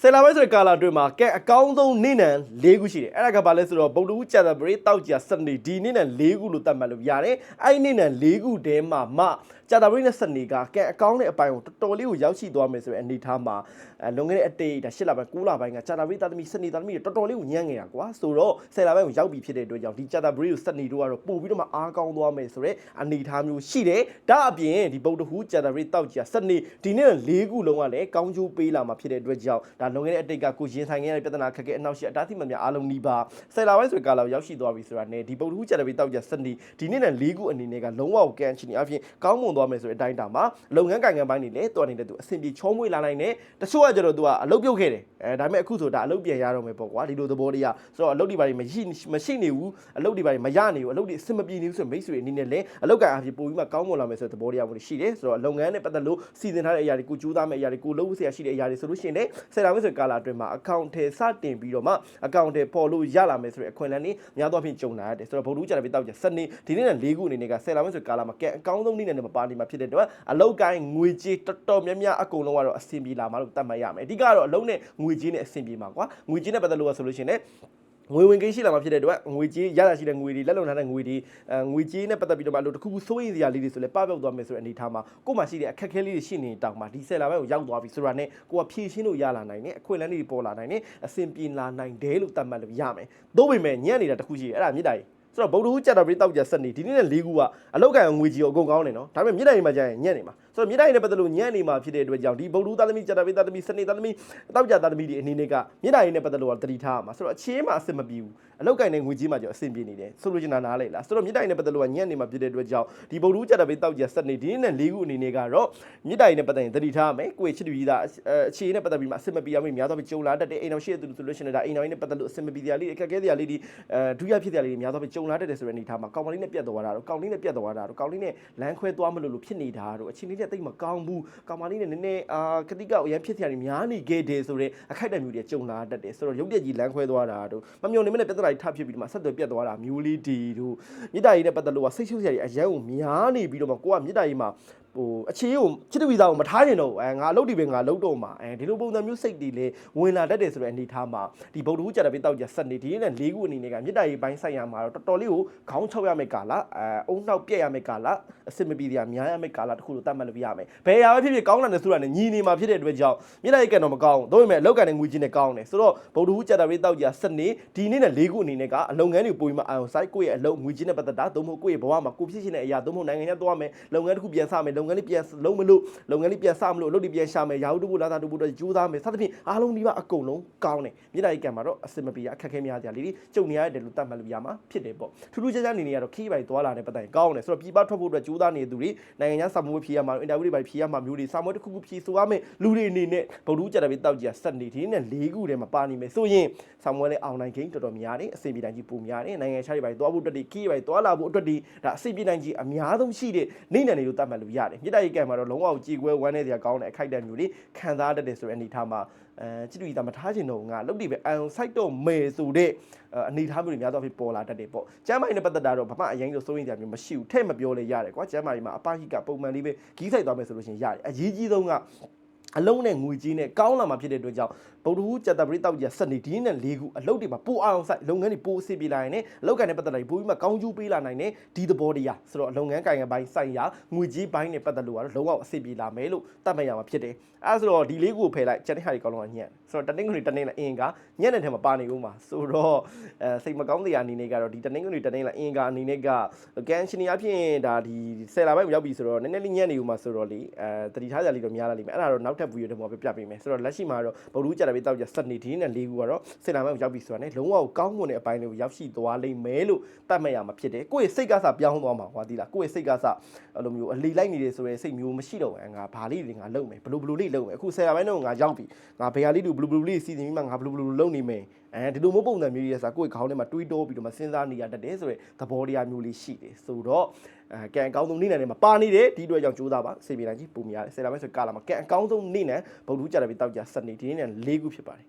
ဆယ်လာပိုင်းဆိုတဲ့ကာလာအတွင်းမှာကဲအကောင်းဆုံးနေ့နံ၄ခုရှိတယ်အဲ့ဒါကဘာလဲဆိုတော့ဗုဒ္ဓဟူးကြာသပတေးတောက်ကြာစနေဒီနေ့နံ၄ခုလို့သတ်မှတ်လို့ရတယ်အဲ့ဒီနေ့နံ၄ခုတည်းမှာမှကြာသပတေးနဲ့စနေကကဲအကောင်းတဲ့အပိုင်းကိုတော်တော်လေးကိုရောက်ရှိသွားမယ်ဆိုတဲ့အနေအထားမှာအဲလွန်ခဲ့တဲ့အတေးဒါ၈လပိုင်း9လပိုင်းကကြာသပတေးသားသမီးစနေသားသမီးတွေတော်တော်လေးကိုညံ့နေတာကွာဆိုတော့ဆယ်လာပိုင်းကိုရောက်ပြီဖြစ်တဲ့အတွက်ကြောင့်ဒီကြာသပတေးကိုစနေတို့ကတော့ပို့ပြီးတော့မှအားကောင်းသွားမယ်ဆိုတဲ့အနေအထားမျိုးရှိတယ်ဒါအပြင်ဒီဗုဒ္ဓဟူးကြာသပတေးတောက်ကြာစနေဒီနေ့၄ခုလုံးကလည်းကောင်းကျိုးပေးလာမှာဖြစ်တဲ့အတွက်ကြောင့်ဒါလွန်ခဲ့တဲ့အတိတ်ကကိုရင်ဆိုင်ခဲ့ရတဲ့ပြဿနာခက်ခဲအနောက်ရှိအတားသိမှများအားလုံးနီးပါဆယ်လာပိုင်းဆိုကာလာရောက်ရှိသွားပြီဆိုတာနဲ့ဒီပုတ်တူးကြတဲ့ပြီးတောက်ကြစနေဒီနေ့နဲ့၄ခုအနေနဲ့ကလုံးဝကန်ချင်အပြင်ကောင်းမွန်သွားမယ်ဆိုတဲ့အတိုင်းတာမှာလုပ်ငန်းကိုင်ငံပိုင်းတွေလည်းတော်နေတဲ့သူအဆင်ပြေချောမွေ့လာနိုင်တယ်တချို့ကကျတော့သူကအလုပ်ပြုတ်ခဲ့တယ်အဲဒါပေမဲ့အခုဆိုဒါအလုပ်ပြန်ရတော့မယ်ပေါ့ကွာဒီလိုသဘောတရားဆိုတော့အလုပ်တွေဘာတွေမရှိမရှိနေဘူးအလုပ်တွေဘာတွေမရနေဘူးအလုပ်တွေအဆင်မပြေနေဘူးဆိုမိတ်ဆွေအနေနဲ့လည်းအလုပ်ကိုင်အပြင်ပို့ပြီးမှကောင်းမွန်လာမယ်ဆိုတဲ့သဘောတရားမျိုးရှိတယ်ဆိုတော့လုပ်ငန်းနဲ့ပတ်သက်လို့စီစဉ်ထားတဲ့အရာတွေကိုကြိုးစားမယ့်အရာတွေကိုလုပ်ဖို့ဆရာရှိတဲ့အရာတွေဆိုလို့ရှိရင်လည်းဆယ်လာမယ့်ဆိုကာလာအတွင်းမှာအကောင့်ထဲစတင်ပြီးတော့မှအကောင့်ထဲပေါ်လို့ရလာမယ်ဆိုတဲ့အခွင့်အလမ်းတွေများသောအားဖြင့်ကြုံလာရတယ်ဆိုတော့ဗုဒ္ဓဦးကြတယ်ပြီးတောက်ကြစနေဒီနေ့နဲ့၄ခုအနေနဲ့ကဆယ်လာမယ့်ဆိုကာလာမှာကဲအကောင်းဆုံးနေ့နဲ့မပါနေမှာဖြစ်တဲ့အတွက်အလုပ်ကိုင်းငွေကြေးတော်တော်များများအကုန်လုံးကတော့အဆင်ပြေလာမှာလို့သတ်မှတ်ရမယ်အဓိကတော့အလုံးနဲ့ငွေကြေးနဲ့အဆင်ပြေမှာကွာငွေကြေးနဲ့ပတ်သက်လို့ဆိုလို့ရှိရင်လည်းငွေဝင်ကိန်းရှိလာမှာဖြစ်တဲ့အတွက်ငွေကြေးရရရှိတဲ့ငွေတွေလက်လုံထားတဲ့ငွေတွေအဲငွေကြေးနဲ့ပတ်သက်ပြီးတော့မှလို့တခုခုစိုးရိမ်စရာလေးတွေဆိုလဲပပျောက်သွားမယ်ဆိုတဲ့အနေအထားမှာကို့မှာရှိတဲ့အခက်အခဲလေးတွေရှိနေတောင်မှဒီဆယ်လာဘက်ကိုရောက်သွားပြီဆိုတာနဲ့ကိုကဖြည့်ရှင်းလို့ရလာနိုင်တယ်အခွင့်အလမ်းတွေပေါ်လာနိုင်တယ်အဆင်ပြေလာနိုင်တယ်လို့သတ်မှတ်လို့ရမယ်။သို့ပေမဲ့ညံ့နေတာတခုရှိတယ်အဲ့ဒါမြစ်တာကြီး ဆိုတော့ဗုဒ္ဓဟူးကြက်တော်ပြီးတောက်ကြစနေဒီနေ့နဲ့၄ခုကအလောက်ကန်ငွေကြီးကိုအကုန်ကောင်းနေနော်ဒါပေမဲ့မြစ်တိုင်မှာကျရင်ညံ့နေမှာဆိုတော့မြစ်တိုင်နဲ့ပတ်သက်လို့ညံ့နေမှာဖြစ်တဲ့အတွက်ကြောင့်ဒီဗုဒ္ဓဟူးသားသမီးကြက်တော်ပြီးသားသမီးစနေသားသမီးတောက်ကြသားသမီးဒီအနေနဲ့ကမြစ်တိုင်နဲ့ပတ်သက်လို့ကတတိထားမှာဆိုတော့အခြေမှာအဆင်မပြေဘူးအလောက်ကန်နဲ့ငွေကြီးမှာကျအဆင်ပြေနေတယ်ဆိုလိုချင်တာနားလေလားဆိုတော့မြစ်တိုင်နဲ့ပတ်သက်လို့ကညံ့နေမှာဖြစ်တဲ့အတွက်ကြောင့်ဒီဗုဒ္ဓဟူးကြက်တော်ပြီးတောက်ကြစနေဒီနေ့နဲ့၄ခုအနေနဲ့ကတော့မြစ်တိုင်နဲ့ပတ်သက်ရင်တတိထားမယ်ကိုယ်ချစ်တူကြီးသားအခြေနဲ့ပတ်သက်ပြီးမှအဆင်မပြေအောင်များတော့ကြုံလာတတ်တဲ့အိမ်တော်ရှိတဲ့သူဆိုလို့ရှိရင်ဒါအိမ်တော်နဲ့ပတ်သက်လို့အဆင်မပြေစရာလေးအခက်အခဲစရာလေးဒီအဲဒုရဖြစ်စရာလေးတွေများတော့ကြုံလာတတ်တယ်ဆိုတဲ့အနေထားမှာကောင်မလေးနဲ့ပြတ်သွားတာတော့ကောင်လေးနဲ့ပြတ်သွားတာတော့ကောင်လေးနဲ့လမ်းခွဲသွားမလို့လို့ဖြစ်နေတာတော့အချင်းလေးနဲ့တိတ်မကောင်းဘူးကောင်မလေးနဲ့နည်းနည်းအာကတိကအရန်ဖြစ်စရာတွေများနေခဲ့တယ်ဆိုတဲ့အခိုက်အတန့်မျိုးတွေကြုံလာတတ်တယ်ဆိုတော့ရုပ်ပြက်ကြီးလမ်းခွဲသွားတာတော့မမြုံနေမနဲ့ပြဿနာတွေထဖြစ်ပြီးဒီမှာဆက်သွယ်ပြတ်သွားတာမျိုးလေးဒီတို့မြစ်တာကြီးနဲ့ပတ်သက်လို့ကစိတ်ရှုပ်စရာတွေအရန်ကိုများနေပြီးတော့မှကိုကမြစ်တာကြီးမှာ ဟိုအခြေကိုချစ်တဝီသားကိုမထားရင်တော့အဲငါအလုပ်ဒီပဲငါလုပ်တော့မှာအဲဒီလိုပုံစံမျိုးစိတ်တွေလေဝင်လာတတ်တယ်ဆိုတဲ့အနေထားမှာဒီဗုဒ္ဓဟူးကြတဲ့ပေးတောက်ကြဆက်နေဒီနေ့နဲ့၄ခုအနေနဲ့ကမြစ်တာရေးပိုင်းဆိုင်ရာမှာတော့တော်တော်လေးကိုခေါင်းချောက်ရမယ့်ကာလအဲအုံနှောက်ပြက်ရမယ့်ကာလအစစ်မပီတရားများရမယ့်ကာလတခုလို့သတ်မှတ်လို့ပြရမယ်ဘယ်ရာပဲဖြစ်ဖြစ်ကောင်းတယ်ဆိုတာနဲ့ညီနေမှာဖြစ်တဲ့အတွက်ကြောင့်မြစ်တာရေးကန်တော့မကောင်းဘူးဒါပေမဲ့အလောက်ကန်တဲ့ငွေချင်းနဲ့ကောင်းတယ်ဆိုတော့ဗုဒ္ဓဟူးကြတဲ့ပေးတောက်ကြဆက်နေဒီနေ့နဲ့၄ခုအနေနဲ့ကအလုပ်ငန်းတွေပိုပြီးမှအာရုံစိုက်ကိုယ့်ရဲ့အလုပ်ငွေချင်းနဲ့ပတ်သက်တာသို့မဟုတ်ကိုယ့်ရဲ့ဘဝမှာကိုဖြစ်ရှင်တဲ့အရာသို့မဟုတ်နိုင်ငံခြားသွားမယ်လုပ်ငန်းတစ်ခုပြန်စမယ်လုပ်ငန်းလေးပြန်လုံးမလို့လုပ်ငန်းလေးပြန်စမလို့အလုပ်တွေပြန်ရှာမယ်ရာဟုတုဖို့လာတာတုဖို့တော့ကြိုးစားမယ်စသဖြင့်အားလုံးဒီပါအကုန်လုံးကောင်းတယ်မြေတားကြီးကံမှာတော့အစင်မပြေရအခက်ခဲများကြလေးတွေကြုံနေရတယ်လို့တတ်မှတ်လို့ရမှာဖြစ်တယ်ပေါ့ထူးထူးခြားခြားနေနေရတော့ခီးပိုင်သွားလာတဲ့ပတ်တိုင်ကောင်းတယ်ဆိုတော့ပြည်ပထွက်ဖို့အတွက်ကြိုးစားနေတဲ့သူတွေနိုင်ငံခြားစာမွေးဖြေရမှာအင်တာဗျူးတွေပါဖြေရမှာမျိုးတွေစာမွေးတစ်ခုခုဖြေဆိုရမယ်လူတွေအနေနဲ့ဗုဒ္ဓကြတယ်ပြီးတောက်ကြဆက်နေဒီနဲ့၄ခုထဲမှာပါနေမယ်ဆိုရင်စာမွေးလေးအောင်နိုင်ဂိမ်းတော်တော်များတယ်အစီအပြေတိုင်းကြီးပုံများတယ်နိုင်ငံခြားတွေပါသွားဖို့အတွက်ဒီခီးပိုင်သွားလာဖို့အတွက်ဒီဒါအစီအပြေတိုင်းကြီးအများဆုံးရှိတဲ့နေနယ်တွေလို့တတ်မှတ်လို့ရတယ်မြေတားကြီးကံမှာတော့လုံးဝကြည်ကွဲဝမ်းနေစရာကောင်းတဲ့အခိုက်အတန့်မျိုးတွေခံစားတတ်တယ်ဆိုတဲ့အနေထားမှာအဲချစ်တူကြီးသားမထားချင်တော့ငါလုတ်တိပဲအန်ဆိုင်တော့မယ်ဆိုတဲ့အနေထားမျိုးတွေများတော့ဖြစ်ပေါ်လာတတ်တယ်ပေါ့ကျမ်းမာရေးနဲ့ပတ်သက်တာတော့ဘာမှအရင်လိုစိုးရိမ်စရာမျိုးမရှိဘူးထဲ့မပြောလဲရတယ်ကွာကျမ်းမာရေးမှာအပဟိကပုံမှန်လေးပဲဂီးဆိုင်သွားမယ်ဆိုလို့ရှိရင်ရတယ်အရေးကြီးဆုံးက အလုံးနဲ့ငွေကြီးနဲ့ကောင်းလာမှာဖြစ်တဲ့အတွက်ကြောင့်ဗုဒ္ဓဟူးကြက်တပရိတောက်ကြီးစနေဒီနဲ့၄ခုအလုပ်တွေမှာပိုအောင်ဆိုင်လုပ်ငန်းတွေပိုအဆင်ပြေလာရင်လည်းအလုပ်ကန်နဲ့ပတ်သက်လိုက်ပိုပြီးမှကောင်းကျိုးပေးလာနိုင်တယ်ဒီသဘောတရားဆိုတော့လုပ်ငန်းကိုင်ငန်းပိုင်းဆိုင်ရာငွေကြီးပိုင်းနဲ့ပတ်သက်လို့ကတော့လုံးဝအဆင်ပြေလာမယ်လို့တတ်မှတ်ရမှာဖြစ်တယ်အဲဆိုတော့ဒီလေးခုကိုဖယ်လိုက်ကျန်တဲ့ဟာတွေကောင်းလုံးကညံ့ဆိုတော့တနင်္ဂနွေတနင်္လာအင်ကညံ့တဲ့ထဲမှာပါနေဦးမှာဆိုတော့အဲစိတ်မကောင်းတဲ့အအနေနဲ့ကတော့ဒီတနင်္ဂနွေတနင်္လာအင်ကအနေနဲ့ကကန်ရှင်နီအဖြစ်ဒါဒီဆယ်လာပိုင်းရောက်ပြီဆိုတော့နည်းနည်းလေးညံ့နေဦးမှာဆိုတော့လေအဲတတိထားကြလေးတော့များလာလိမ့်မယ်အဲ့ဒါတော့နောက်ထပ်ဗီဒီယိုတွေမှာပြပြပေးမယ်ဆိုတော့လက်ရှိမှာတော့ဗုဒ္ဓဦးကြတယ်ပြီးတောက်ကြစနေဒီနဲ့လေးခုကတော့ဆယ်လာပိုင်းရောက်ပြီဆိုတာနဲ့လုံးဝကောင်းမွန်တဲ့အပိုင်းတွေကိုရောက်ရှိသွားလိမ့်မယ်လို့တတ်မှတ်ရမှာဖြစ်တယ်ကိုယ့်ရဲ့စိတ်ကစားပြောင်းသွားမှာဟောဒီလားကိုယ့်ရဲ့စိတ်ကစားအဲ့လိုမျိုးအလီလိုက်နေတယ်ဆိုရဲစိတ်မျိုးမရှိတော့ဘူးငါဘာလေးတွေငါလုပ်မယ်ဘလူဘလူလေးလုပ်မယ်အခုဆယ်လာပိုင်းတော့ငါရောက်ပြီငါဘယ်ဟာလေးတွေဘလူဘလူလေးစီစဉ်ပြီးမှငါဘလူဘလူလုပ်နေမယ်အဲဒီလိုမျိုးပုံစံမျိုးကြီးရစားကိုယ့်ရဲ့ခေါင်းထဲမှာတွေးတောပြီးတော့မှစဉ်းစားနေရတတ်တယ်ဆိုရဲသဘောတရားမျိုးလေးရှိတယ်ဆိုတော့အဲကံအကောင်းဆုံးနေ့နဲ့မှာပါနေတယ်ဒီအတွက်ကြောင့်ကြိုးစားပါစေပြေနိုင်ကြီးပုံများတယ်ဆယ်လာပိုင်းဆိုကာလာမှာကံအကောင်းဆုံးနေ့နဲ့ဗုဒ္ဓကြတယ်ပြီးတောက်ကြစနေဒီနေ့နဲ့၄ခုဖြစ်ပါတယ်